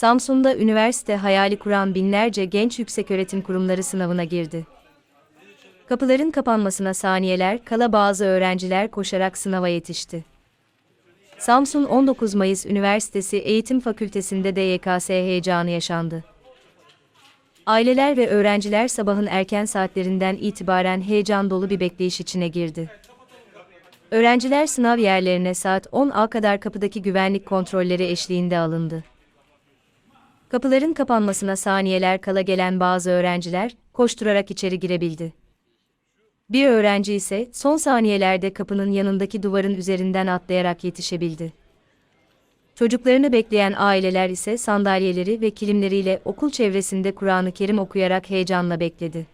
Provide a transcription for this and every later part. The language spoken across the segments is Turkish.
Samsun'da üniversite hayali kuran binlerce genç yükseköğretim kurumları sınavına girdi. Kapıların kapanmasına saniyeler kala bazı öğrenciler koşarak sınava yetişti. Samsun 19 Mayıs Üniversitesi Eğitim Fakültesi'nde de YKS heyecanı yaşandı. Aileler ve öğrenciler sabahın erken saatlerinden itibaren heyecan dolu bir bekleyiş içine girdi. Öğrenciler sınav yerlerine saat 10'a kadar kapıdaki güvenlik kontrolleri eşliğinde alındı. Kapıların kapanmasına saniyeler kala gelen bazı öğrenciler koşturarak içeri girebildi. Bir öğrenci ise son saniyelerde kapının yanındaki duvarın üzerinden atlayarak yetişebildi. Çocuklarını bekleyen aileler ise sandalyeleri ve kilimleriyle okul çevresinde Kur'an-ı Kerim okuyarak heyecanla bekledi.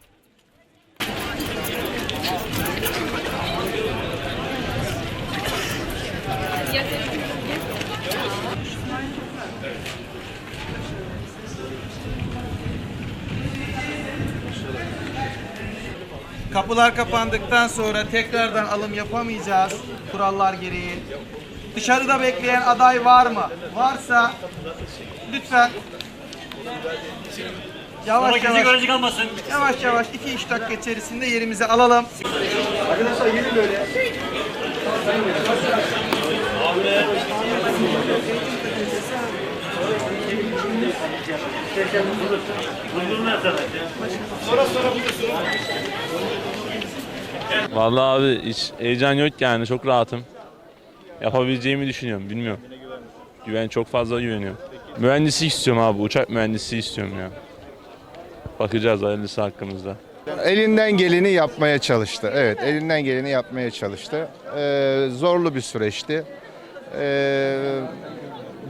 Kapılar kapandıktan sonra tekrardan alım yapamayacağız kurallar gereği. Dışarıda bekleyen aday var mı? Varsa lütfen yavaş yavaş, görecek kalmasın. yavaş yavaş 2-3 dakika içerisinde yerimizi alalım. Arkadaşlar gelin böyle. Vallahi abi hiç heyecan yok yani çok rahatım. Yapabileceğimi düşünüyorum bilmiyorum. Güven çok fazla güveniyorum. Mühendisi istiyorum abi uçak mühendisi istiyorum ya. Bakacağız hayırlısı hakkımızda. Elinden geleni yapmaya çalıştı. Evet, elinden geleni yapmaya çalıştı. Ee, zorlu bir süreçti. Ee,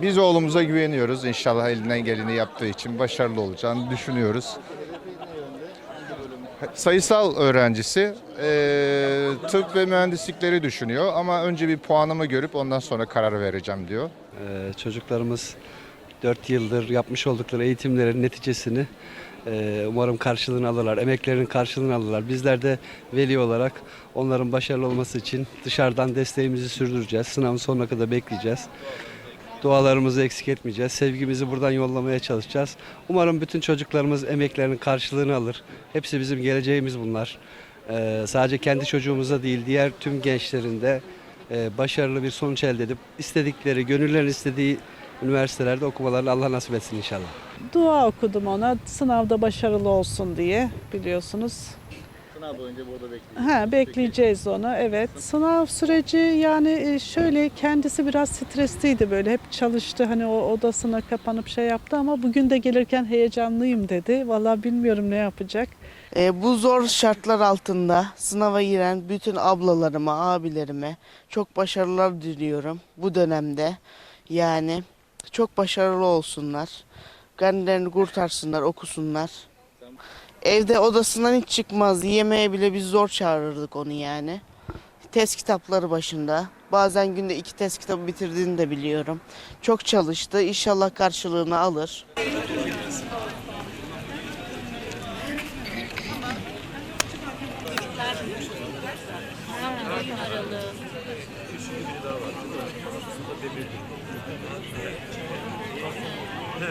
biz oğlumuza güveniyoruz. İnşallah elinden geleni yaptığı için başarılı olacağını düşünüyoruz. Sayısal öğrencisi ee, tıp ve mühendislikleri düşünüyor ama önce bir puanımı görüp ondan sonra karar vereceğim diyor. Ee, çocuklarımız 4 yıldır yapmış oldukları eğitimlerin neticesini e, umarım karşılığını alırlar, emeklerinin karşılığını alırlar. Bizler de veli olarak onların başarılı olması için dışarıdan desteğimizi sürdüreceğiz. Sınavın sonuna kadar bekleyeceğiz. Dualarımızı eksik etmeyeceğiz. Sevgimizi buradan yollamaya çalışacağız. Umarım bütün çocuklarımız emeklerinin karşılığını alır. Hepsi bizim geleceğimiz bunlar. Ee, sadece kendi çocuğumuza değil, diğer tüm gençlerin de e, başarılı bir sonuç elde edip istedikleri, gönüllerin istediği üniversitelerde okumalarını Allah nasip etsin inşallah. Dua okudum ona sınavda başarılı olsun diye biliyorsunuz. Sınav boyunca burada Ha, bekleyeceğiz onu evet. Sınav süreci yani e, şöyle kendisi biraz stresliydi böyle hep çalıştı hani o odasına kapanıp şey yaptı ama bugün de gelirken heyecanlıyım dedi. Vallahi bilmiyorum ne yapacak. E, bu zor şartlar altında sınava giren bütün ablalarıma, abilerime çok başarılar diliyorum bu dönemde. Yani çok başarılı olsunlar. Kendilerini kurtarsınlar, okusunlar. Evde odasından hiç çıkmaz. Yemeğe bile biz zor çağırırdık onu yani. Test kitapları başında. Bazen günde iki test kitabı bitirdiğini de biliyorum. Çok çalıştı. İnşallah karşılığını alır.